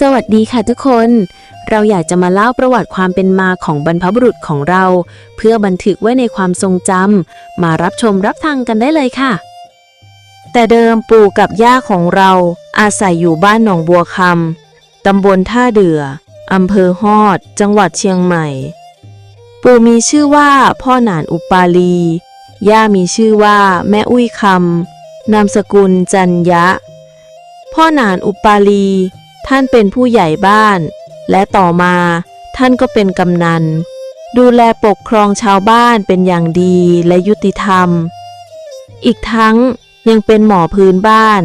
สวัสดีค่ะทุกคน เราอยากจะมาเล่าประวัติความเป็นมาของบรรพบุรุษของเรา เพื่อบันทึกไว้ในความทรงจำมารับชมรับฟังกันได้เลยค่ะ แต่เดิมปู่กับย่าของเราอาศัยอยู่บ้านหนองบัวคำตำบลท่าเดืออำเภอฮอด จังหวัดเชียงใหม่ ปู่มีชื่อว่าพ่อหนานอุปาลี ย่ามีชื่อว่าแม่อุ้ยคำนามสกุลจันยะ พ่อหนานอุปาลี ท่านเป็นผู้ใหญ่บ้าน และต่อมาท่านก็เป็นกำนัน ดูแลปกครองชาวบ้านเป็นอย่างดีและยุติธรรม อีกทั้งยังเป็นหมอพื้นบ้าน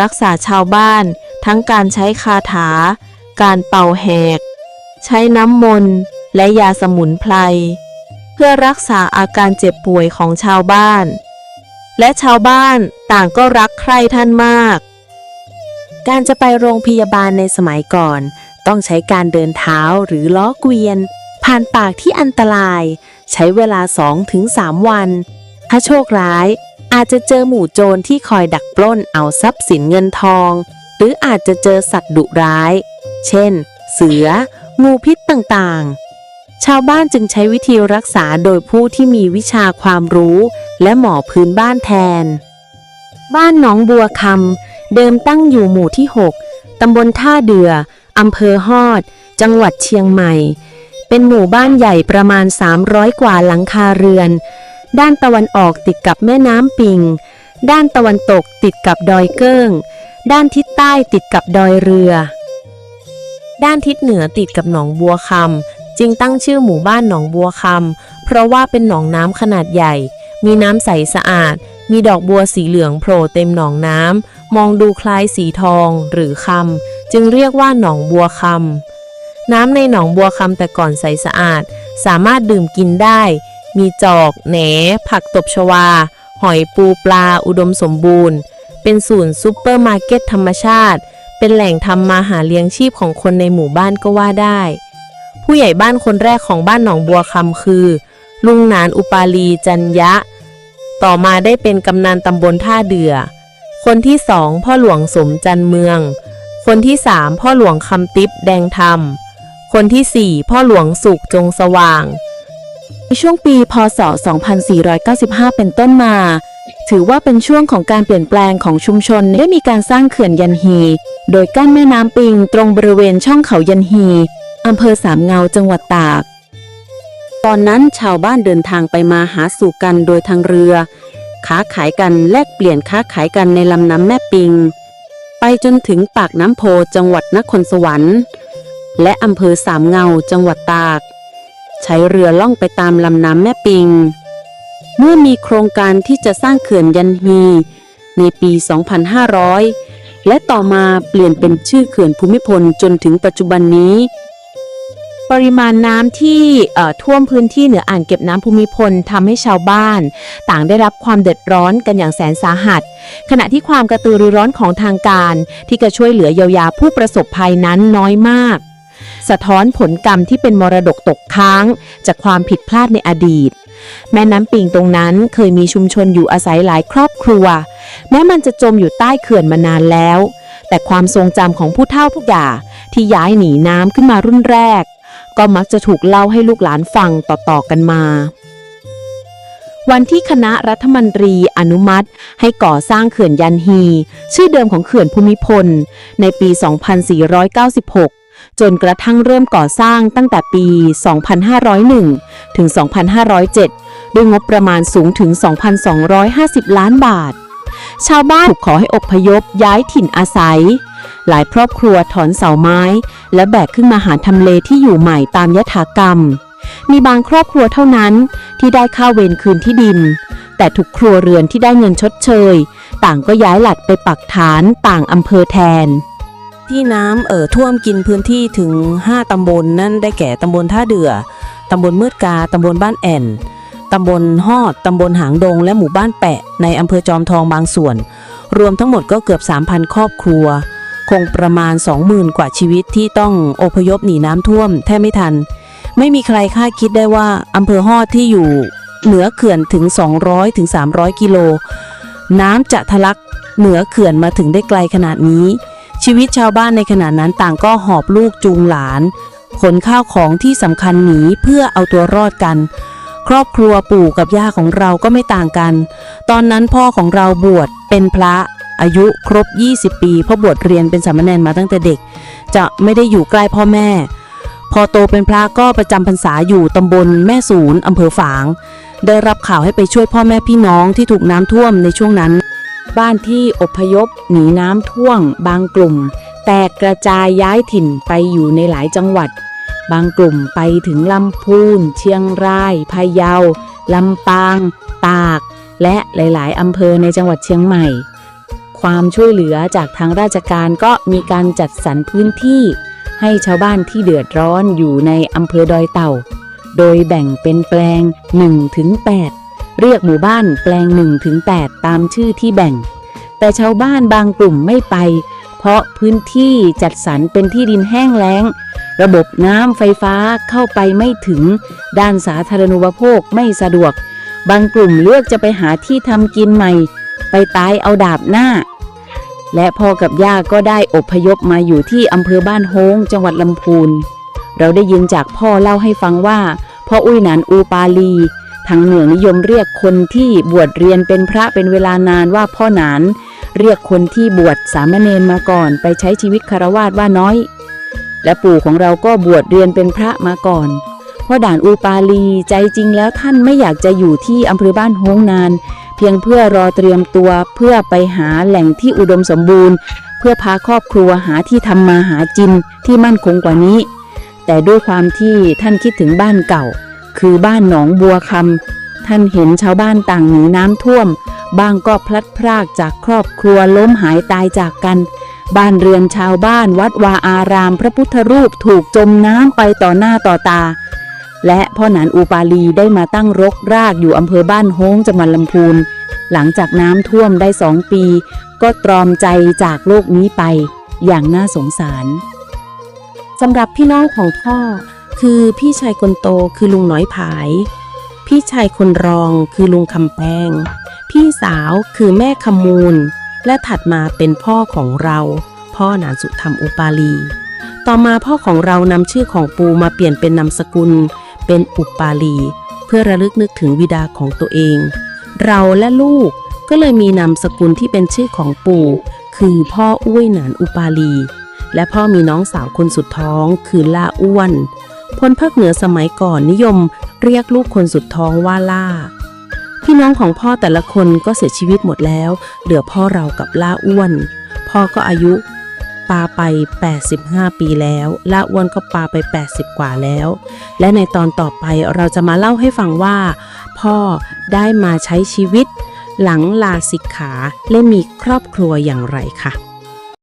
รักษาชาวบ้านทั้งการใช้คาถา การเป่าแหก ใช้น้ำมนต์และยาสมุนไพรเพื่อรักษาอาการเจ็บป่วยของชาวบ้าน และชาวบ้านต่างก็รักใคร่ท่านมาก การจะไปโรงพยาบาลในสมัยก่อน ต้องใช้การเดินเท้าหรือล้อเกวียน ผ่านปากที่อันตราย ใช้เวลา 2-3 วัน ถ้าโชคร้าย อาจจะเจอหมู่โจรที่คอยดักปล้นเอาทรัพย์สินเงินทอง หรืออาจจะเจอสัตว์ดุร้าย เช่น เสือ งูพิษต่างๆ ชาวบ้านจึงใช้วิธีรักษาโดยผู้ที่มีวิชาความรู้ และหมอพื้นบ้านแทน บ้านหนองบัวคำ เดิมตั้งอยู่หมู่ที่ 6 ตำบลท่าเดือ อำเภอฮอด จังหวัดเชียงใหม่ เป็นหมู่บ้านใหญ่ประมาณ 300 กว่าหลังคาเรือน ด้านตะวันออกติดกับแม่น้ำปิง ด้านตะวันตกติดกับดอยเกิ้ง ด้านทิศใต้ติดกับดอยเรือ ด้านทิศเหนือติดกับหนองบัวคำจึงตั้งชื่อหมู่บ้านหนองบัวคำเพราะว่าเป็นหนองน้ำขนาดใหญ่ มีน้ำใสสะอาด มีดอกบัวสีเหลืองโผล่เต็มหนองน้ำ มองดูคล้ายสีทองหรือคำ จึงเรียกว่าหนองบัวคำ น้ำในหนองบัวคำแต่ก่อนใสสะอาด สามารถดื่มกินได้ มีจอก แหน ผักตบชวา หอยปูปลาอุดมสมบูรณ์ เป็นศูนย์ซูเปอร์มาร์เก็ตธรรมชาติ เป็นแหล่งทำมาหาเลี้ยงชีพของคนในหมู่บ้านก็ว่าได้ ผู้ใหญ่บ้านคนแรกของบ้านหนองบัวคำคือ ลุงหนานอุปาลีจันยะ ต่อมาได้เป็นกำนันตำบลท่าเดือ คนที่สองพ่อหลวงสมจันเมือง คนที่สามพ่อหลวงคำติ๊บแดงธรรม คนที่สี่พ่อหลวงสุขจงสว่างในช่วงปี พศ 2495 เป็นต้นมา ถือว่าเป็นช่วงของการเปลี่ยนแปลงของชุมชนได้มีการสร้างเขื่อนยันฮี โดยกั้นแม่น้ำปิงตรงบริเวณช่องเขายันฮีอำเภอสามเงาจังหวัดตาก ตอนนั้นชาวบ้านเดินทางไปมาหาสู่กันโดยทางเรือ ค้าขายกันแลกเปลี่ยนค้าขายกันในลำน้ำแม่ปิง ไปจนถึงปากน้ำโพจังหวัดนครสวรรค์ และอำเภอสามเงาจังหวัดตาก ใช้เรือล่องไปตามลำน้ำแม่ปิง เมื่อมีโครงการที่จะสร้างเขื่อนยันฮีในปี 2500 และต่อมาเปลี่ยนเป็นชื่อเขื่อนภูมิพลจนถึงปัจจุบันนี้ ปริมาณน้ำที่ท่วมพื้นที่เหนืออ่างเก็บน้ำภูมิพลทำให้ชาวบ้าน ต่างได้รับความเดือดร้อนกันอย่างแสนสาหัส ขณะที่ความกระตือรือร้นของทางการ ที่จะช่วยเหลือเยียวยาผู้ประสบภัยนั้นน้อยมาก สะท้อนผลกรรมที่เป็นมรดกตกค้าง จากความผิดพลาดในอดีต แม่น้ำปิงตรงนั้นเคยมีชุมชนอยู่อาศัยหลายครอบครัว แม้มันจะจมอยู่ใต้เขื่อนมานานแล้ว แต่ความทรงจำของผู้เฒ่าผู้แก่ที่ย้ายหนีน้ำขึ้นมารุ่นแรก ก็มักจะถูกเล่าให้ลูกหลานฟังต่อๆกันมา วันที่คณะรัฐมนตรีอนุมัติ ให้ก่อสร้างเขื่อนยันฮี ชื่อเดิมของเขื่อนภูมิพล ในปี 2496 จนกระทั่งเริ่มก่อสร้างตั้งแต่ปี 2501 ถึง 2507 ด้วยงบประมาณสูงถึง 2,250 ล้านบาท ชาวบ้านถูกขอให้อพยพย้ายถิ่นอาศัยหลายครอบครัวถอนเสาไม้ และแบกขึ้นมาหาทำเลที่อยู่ใหม่ตามยถากรรม มีบางครอบครัวเท่านั้นที่ได้ค่าเวรคืนที่ดิน แต่ทุกครัวเรือนที่ได้เงินชดเชย ต่างก็ย้ายหลัดไปปักฐานต่างอำเภอแทน ที่น้ำเอ่อท่วมกินพื้นที่ถึง 5 ตำบลนนั่นได้แก่ตำบลท่าเดือ ตำบลมืดกา ตำบลบ้านแอ่น ตำบลฮอด ตำบลหางดง และหมู่บ้านแปะ ในอำเภอจอมทองบางส่วน รวมทั้งหมดก็เกือบ 3,000 ครอบครัว คงประมาณ 20,000 กว่าชีวิตที่ต้องอพยพหนีน้ำท่วมแทบไม่ทัน ไม่มีใครคาดคิดได้ว่าอำเภอฮอดที่อยู่เหนือเขื่อนถึง 200ถึง300 กิโล น้ำจะทะลักเหนือเขื่อนมาถึงได้ไกลขนาดนี้ ชีวิตชาวบ้านในขณะนั้นต่างก็หอบลูกจูงหลานขนข้าวของที่สำคัญหนีเพื่อเอาตัวรอดกัน ครอบครัวปู่กับย่าของเราก็ไม่ต่างกัน ตอนนั้นพ่อของเราบวชเป็นพระ อายุครบ 20 ปีเพราะบวชเรียนเป็นสามเณรมาตั้งแต่เด็ก จะไม่ได้อยู่ใกล้พ่อแม่ พอโตเป็นพระก็ประจำพรรษาอยู่ตำบลแม่สูนอำเภอฝาง ได้รับข่าวให้ไปช่วยพ่อแม่พี่น้องที่ถูกน้ำท่วมในช่วงนั้น บ้านที่อพยพหนีน้ำท่วมบางกลุ่ม แตกกระจายย้ายถิ่นไปอยู่ในหลายจังหวัด บางกลุ่มไปถึงลำพูน เชียงรายพะเยาลำปาง ตาก และหลาย ๆอำเภอในจังหวัดเชียงใหม่ ความช่วยเหลือจากทางราชการก็มีการจัดสรรพื้นที่ ให้ชาวบ้านที่เดือดร้อนอยู่ในอำเภอดอยเต่า โดยแบ่งเป็นแปลง1ถึง8เรียกหมู่บ้านแปลง1ถึง8ตามชื่อที่แบ่ง แต่ชาวบ้านบางกลุ่มไม่ไป เพราะพื้นที่จัดสรรเป็นที่ดินแห้งแล้ง ระบบน้ำไฟฟ้าเข้าไปไม่ถึง ด้านสาธารณูปโภคไม่สะดวก บางกลุ่มเลือกจะไปหาที่ทำกินใหม่ไปตายเอาดาบหน้า และพ่อกับย่าก็ได้อพยพมาอยู่ที่อำเภอบ้านโฮงจังหวัดลำพูน เราได้ยินจากพ่อเล่าให้ฟังว่าพ่ออุ้ยหนานอูปาลี ทางเหนือนิยมเรียกคนที่บวชเรียนเป็นพระเป็นเวลานานว่าพ่อหนาน เรียกคนที่บวชสามเณรมาก่อน ไปใช้ชีวิตคารวาสว่าน้อย และปู่ของเราก็บวชเรียนเป็นพระมาก่อนพ่อด่านอูปาลีใจจริงแล้วท่านไม่อยากจะอยู่ที่อำเภอบ้านโฮงนาน เพียงเพื่อรอเตรียมตัวเพื่อไปหาแหล่งที่อุดมสมบูรณ์ เพื่อพาครอบครัวหาที่ทำมาหาจินที่มั่นคงกว่านี้ แต่ด้วยความที่ท่านคิดถึงบ้านเก่า คือบ้านหนองบัวคำท่านเห็นชาวบ้านต่างหนีน้ำท่วมบางก็พลัดพรากจากครอบครัวล้มหายตายจากกัน บ้านเรือนชาวบ้านวัดวาอาราม พระพุทธรูปถูกจมน้ำไปต่อหน้าต่อตา และพ่อหนานอูปาลีได้มาตั้งรกรากอยู่อำเภอบ้านโฮงจังหวัดลำพูน หลังจากน้ำท่วมได้สองปี ก็ตรอมใจจากโลกนี้ไป อย่างน่าสงสารสำหรับพี่น้องของพ่อ คือพี่ชายคนโตคือลุงน้อยผาย พี่ชายคนรองคือลุงคำแพงพี่สาวคือแม่คำมูล และถัดมาเป็นพ่อของเรา พ่อหนานสุธรรมอุปาลี ต่อมาพ่อของเรานำชื่อของปูมาเปลี่ยนเป็นนามสกุล เป็นอุปาลี เพื่อระลึกนึกถึงวิดาของตัวเอง เราและลูกก็เลยมีนามสกุลที่เป็นชื่อของปู่ คือพ่ออุ้ยหนานอุปาลี และพ่อมีน้องสาวคนสุดท้อง คือล่าอ้วนพลภาคเหนือสมัยก่อนนิยมเรียกลูกคนสุดท้องว่าล่า พี่น้องของพ่อแต่ละคนก็เสียชีวิตหมดแล้ว เหลือพ่อเรากับล่าอ้วน พ่อก็อายุ ปาไป 85 ปีแล้วละอ้วนก็ปาไป 80 กว่าแล้ว และในตอนต่อไปเราจะมาเล่าให้ฟังว่า พ่อได้มาใช้ชีวิต หลังลาสิกขาและมีครอบครัวอย่างไรค่ะ